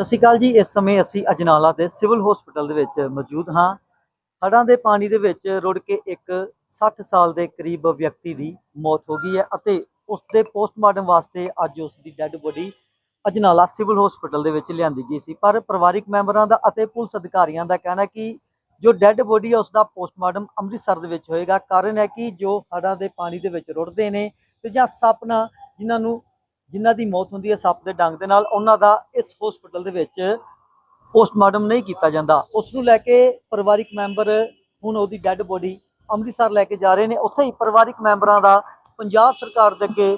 ਸਤਿ ਸ਼੍ਰੀ ਅਕਾਲ ਜੀ, ਇਸ ਸਮੇਂ ਅਸੀਂ ਅਜਨਾਲਾ ਦੇ ਸਿਵਲ ਹਸਪੀਟਲ ਦੇ ਵਿੱਚ ਮੌਜੂਦ ਹਾਂ। ਹੜ੍ਹਾਂ ਦੇ ਪਾਣੀ ਦੇ ਵਿੱਚ ਰੁੜ ਕੇ ਇੱਕ 60 ਸਾਲ ਦੇ ਕਰੀਬ ਵਿਅਕਤੀ ਦੀ ਮੌਤ ਹੋ ਗਈ ਹੈ ਅਤੇ ਉਸ ਦੇ ਪੋਸਟਮਾਰਟਮ ਵਾਸਤੇ ਅੱਜ ਉਸ ਦੀ dead body Ajnala civil hospital ਦੇ ਵਿੱਚ ਲਿਆਂਦੀ ਗਈ ਸੀ। ਪਰ ਪਰਿਵਾਰਿਕ ਮੈਂਬਰਾਂ ਦਾ ਅਤੇ ਪੁਲਿਸ ਅਧਿਕਾਰੀਆਂ ਦਾ ਕਹਿਣਾ ਕਿ ਜੋ ਡੈੱਡ ਬੋਡੀ ਹੈ, ਉਸ ਦਾ ਪੋਸਟਮਾਰਟਮ ਅੰਮ੍ਰਿਤਸਰ ਦੇ ਵਿੱਚ ਹੋਏਗਾ। ਕਾਰਨ ਹੈ ਕਿ ਜੋ ਹੜ੍ਹਾਂ ਦੇ ਪਾਣੀ ਦੇ ਵਿੱਚ ਰੁੜਦੇ ਨੇ ਤੇ ਜਾਂ ਸੱਪ ਨਾਲ ਜਿਨ੍ਹਾਂ ਨੂੰ ਜਿਨ੍ਹਾਂ ਦੀ ਮੌਤ ਹੁੰਦੀ ਹੈ ਸੱਪ ਦੇ ਡੰਗ ਦੇ ਨਾਲ, ਉਹਨਾਂ ਦਾ ਇਸ ਹਸਪੀਟਲ ਦੇ ਵਿੱਚ ਪੋਸਟਮਾਰਟਮ ਨਹੀਂ ਕੀਤਾ ਜਾਂਦਾ। ਉਸ ਨੂੰ ਲੈ ਕੇ ਪਰਿਵਾਰਿਕ ਮੈਂਬਰ ਹੁਣ ਉਹਦੀ ਡੈੱਡ ਬੋਡੀ ਅੰਮ੍ਰਿਤਸਰ ਲੈ ਕੇ ਜਾ ਰਹੇ ਨੇ। ਉੱਥੇ ਹੀ ਪਰਿਵਾਰਿਕ ਮੈਂਬਰਾਂ ਦਾ ਪੰਜਾਬ ਸਰਕਾਰ ਦੇ ਅੱਗੇ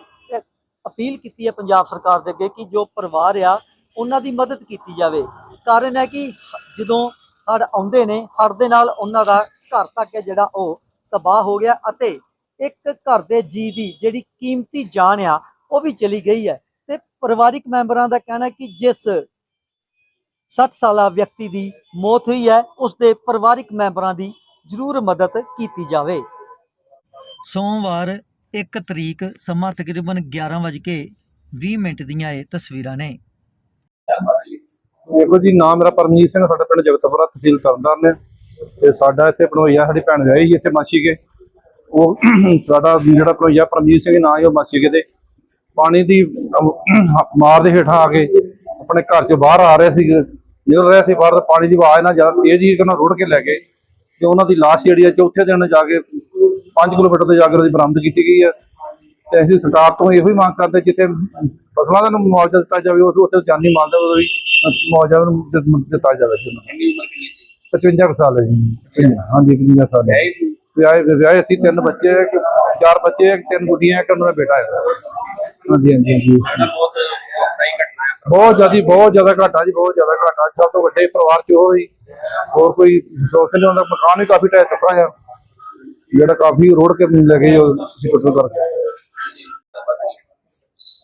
ਅਪੀਲ ਕੀਤੀ ਹੈ ਪੰਜਾਬ ਸਰਕਾਰ ਦੇ ਅੱਗੇ ਕਿ ਜੋ ਪਰਿਵਾਰ ਆ, ਉਹਨਾਂ ਦੀ ਮਦਦ ਕੀਤੀ ਜਾਵੇ। ਕਾਰਨ ਹੈ ਕਿ ਜਦੋਂ ਹੜ੍ਹ ਆਉਂਦੇ ਨੇ ਹੜ੍ਹ ਦੇ ਨਾਲ ਉਹਨਾਂ ਦਾ ਘਰ ਤੱਕ ਜਿਹੜਾ ਉਹ ਤਬਾਹ ਹੋ ਗਿਆ ਅਤੇ ਇੱਕ ਘਰ ਦੇ ਜੀ ਦੀ ਜਿਹੜੀ ਕੀਮਤੀ ਜਾਨ ਆ ਉਹ ਵੀ ਚਲੀ ਗਈ ਹੈ। ਤੇ ਪਰਿਵਾਰਿਕ ਮੈਂਬਰਾਂ ਦਾ ਕਹਿਣਾ ਹੈ ਕਿ ਜਿਸ 60 ਸਾਲਾ ਵਿਅਕਤੀ ਦੀ ਮੌਤ ਹੋਈ ਹੈ ਉਸ ਦੇ ਪਰਿਵਾਰਿਕ ਮੈਂਬਰਾਂ ਦੀ ਜ਼ਰੂਰ ਮਦਦ ਕੀਤੀ ਜਾਵੇ। ਸੋਮਵਾਰ 1 ਤਰੀਕ ਸਮਾਂ ਤਕਰੀਬਨ 11:20 ਮਿੰਟ ਦੀਆਂ ਇਹ ਤਸਵੀਰਾਂ ਨੇ। ਦੇਖੋ ਜੀ ਨਾਮ ਮੇਰਾ ਪਰਮਜੀਤ ਸਿੰਘ ਸਾਡਾ ਪਿੰਡ ਜਗਤਪੁਰਾ ਤਹਿਸੀਲ ਤਰਨਤਾਰਨ ਹੈ ਤੇ ਸਾਡਾ ਇੱਥੇ ਪਣੋਈਆ ਸਾਡੀ ਭੈਣ ਵਿਆਹੀ ਇੱਥੇ ਮਾਛੀਕੇ ਉਹ ਸਾਡਾ ਜਿਹੜਾ ਪਣੋਈਆ ਪਰਮਜੀਤ ਸਿੰਘ ਨਾਂ ਹੈ ਉਹ ਮਾਛੀਕੇ ਦੇ। ਪਾਣੀ ਦੀ ਮਾਰ ਦੇ ਹੇਠਾਂ ਆ ਕੇ ਆਪਣੇ ਘਰ ਚੋਂ ਬਾਹਰ ਆ ਰਹੇ ਸੀ ਨਿਕਲ ਰਹੇ ਸੀ ਬਾਹਰ ਪਾਣੀ ਦੀ ਆਵਾਜ਼ ਨਾਲ ਜ਼ਿਆਦਾ ਤੇਜ਼ ਕਿ ਉਹਨਾਂ ਰੁੜ ਕੇ ਲੈ ਗਏ ਤੇ ਉਹਨਾਂ ਦੀ ਲਾਸ਼ ਜਿਹੜੀ ਹੈ ਚੌਥੇ ਦਿਨ ਜਾ ਕੇ 5 ਕਿਲੋਮੀਟਰ ਤੇ ਜਾ ਕੇ ਉਹਦੀ ਬਰਾਮਦ ਕੀਤੀ ਗਈ ਹੈ ਤੇ ਅਸੀਂ ਸਰਕਾਰ ਤੋਂ ਇਹੋ ਹੀ ਮੰਗ ਕਰਦੇ ਜਿੱਥੇ ਫਸਲਾਂ ਦਾ ਮੁਆਵਜ਼ਾ ਦਿੱਤਾ ਜਾਵੇ ਉਸ ਉੱਥੇ ਜਾਨੀ ਮਾਲ ਦਾ ਵੀ ਮੁਆਵਜ਼ਾ ਦਿੱਤ- ਜਾਵੇ। ਕਿੰਨੀ ਉਮਰ ਕਿੰਨੀ ਸੀ? 55 ਕੁ ਸਾਲ ਹੈ ਜੀ। ਹਾਂਜੀ 55 ਸਾਲ ਹੈ। ਵਿਆਹੇ ਵਿਆਹੇ ਸੀ ਤਿੰਨ ਬੱਚੇ ਹੈ, ਚਾਰ ਬੱਚੇ ਹੈ, ਤਿੰਨ ਗੁੱਡੀਆਂ ਹੈ, ਇੱਕ ਉਹਨਾਂ ਦਾ ਬੇਟਾ ਹੈ। ਹਾਂਜੀ ਹਾਂਜੀ ਹਾਂਜੀ। ਸਾਡਾ ਬਹੁਤ ਹੈ ਜ਼ਿਆਦਾ ਬਹੁਤ ਜ਼ਿਆਦਾ ਘਾਟਾ ਜੀ ਬਹੁਤ ਜ਼ਿਆਦਾ ਘਾਟਾ। ਸਭ ਤੋਂ ਵੱਡੇ ਪਰਿਵਾਰ ਚ ਉਹ ਹੀ। ਹੋਰ ਕੋਈ ਸੋਚ ਨਹੀਂ ਹੁੰਦਾ ਮਕਾਨ ਵੀ ਕਾਫੀ ਢਹਿ ਚੁੱਕਾ ਹੈ ਜਿਹੜਾ ਕਾਫੀ ਰੋੜ ਕੇ ਲੈ ਗਏ ਉਹ ਹਸਪੀਟਲ ਕਰਕੇ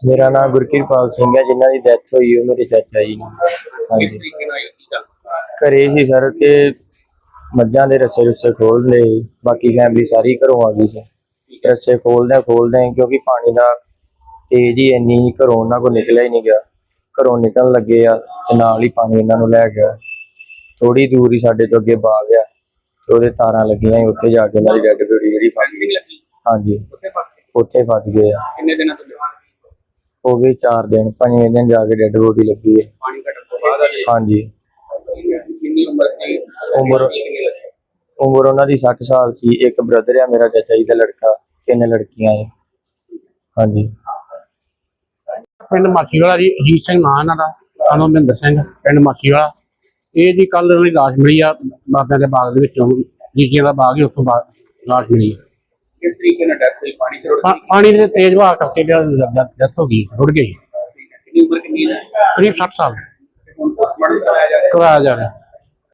ਮੇਰਾ ਨਾਮ ਗੁਰਕਿਰਪਾਲ ਸਿੰਘ ਹੈ ਜਿਨ੍ਹਾਂ ਦੀ ਡੈਥ ਹੋਈ ਉਹ ਮੇਰੇ ਚਾਚਾ ਜੀ ਨੇ ਹਾਂਜੀ। ਘਰੇ ਸੀ ਸਰ ਤੇ ਮੱਝਾਂ ਦੇ ਰੱਸੇ ਰੁੱਸੇ ਖੋਲ ਲਏ। ਬਾਕੀ ਫੈਮਿਲੀ ਸਾਰੀ ਘਰੋਂ ਆ ਗਈ ਸੀ। ਰੱਸੇ ਖੋਲਦੇ ਖੋਲਦੇ ਕਿਉਂਕਿ ਪਾਣੀ ਦਾ ਤੇਜ਼ ਹੀ ਇੰਨੀ ਘਰੋਂ ਉਹਨਾਂ ਕੋਲ ਨਿਕਲਿਆ ਹੀ ਨਹੀਂ ਗਿਆ। ਘਰੋਂ ਨਿਕਲਣ ਲੱਗੇ ਆ ਤੇ ਨਾਲ ਹੀ ਪਾਣੀ ਇਹਨਾਂ ਨੂੰ ਲੈ ਗਿਆ। ਥੋੜੀ ਦੂਰ ਹੀ ਸਾਡੇ ਤੋਂ ਅੱਗੇ ਬਾਗ ਆ ਤੇ ਉਹਦੇ ਤਾਰਾਂ ਲੱਗੀਆਂ ਸੀ, ਉੱਥੇ ਜਾ ਕੇ ਉਹਨਾਂ ਦੀ ਡੈਡ ਬੋਡੀ ਜਿਹੜੀ ਫਸ ਫਾਂਸੀ ਗਈ। ਲੱਗੀ ਹਾਂਜੀ। ਉੱਥੇ ਫਸ ਗਏ? ਉੱਥੇ ਫਸ ਗਏ ਆ। ਕਿੰਨੇ ਦਿਨਾਂ ਤੋਂ ਲੱਗੀ? ਹੋ? ਗਏ 4 ਦਿਨ ਪੰਜਵੇਂ ਦਿਨ ਜਾ ਕੇ ਡੈਡ ਬੋਡੀ ਲੱਗੀ ਹੈ ਪਾਣੀ ਘਟਣ ਤੋਂ ਬਾਅਦ ਅਜੇ ਹਾਂਜੀ। ਕਿੰਨੀ ਉਮਰ ਸੀ? ਉਮਰ- ਕਿੰਨੀ ਲੱਗੀ? ਉਮਰ ਉਹਨਾਂ ਦੀ 60 ਸਾਲ ਸੀ। ਇੱਕ ਬ੍ਰਦਰ ਆ ਮੇਰਾ ਚਾਚਾ ਜੀ ਦਾ ਲੜਕਾ ਤਿੰਨ ਲੜਕੀਆਂ ਹੈ ਹਾਂਜੀ। ਪਿੰਡ ਮਾਖੀਵਾਲਾ ਜੀ ਅਜੀਤ ਸਿੰਘ ਨਾਂ ਇਹਨਾਂ ਦਾ ਸਾਨੂੰ ਮਹਿੰਦਰ ਸਿੰਘ ਪਿੰਡ ਮਾਖੀਵਾਲਾ। ਇਹ ਜੀ ਕੱਲ ਉਹਨਾਂ ਦੀ ਲਾਸ਼ ਮਿਲੀ ਆ ਬਾਬਿਆਂ ਦੇ ਬਾਗ ਦੇ ਵਿੱਚੋਂ ਜੀਜੀਆਂ ਦਾ ਬਾਗ ਹੀ ਉੱਥੋਂ ਲਾਸ਼ ਮਿਲੀ ਆ। ਕਿਸ ਤਰੀਕੇ ਨਾਲ ਡੈਥ ਹੋਈ? ਪਾਣੀ ਚ ਰੁੜ ਪਾ- ਗਈ ਪਾਣੀ ਦੇ ਤੇਜ਼ ਵਹਾਅ ਕਰਕੇ ਡੈਥ ਹੋ ਗਈ ਰੁੜ ਗਈ। ਕਿੰਨੀ ਉਮਰ ਕਿੰਨੀ ਹੈ? ਕਰੀਬ 60 ਸਾਲ। ਹੁਣ ਪੋਸਟਮਾਰਟਮ ਕਰਾਇਆ ਜਾ ਰਿਹਾ ਕਰਵਾਇਆ ਜਾ ਰਿਹਾ।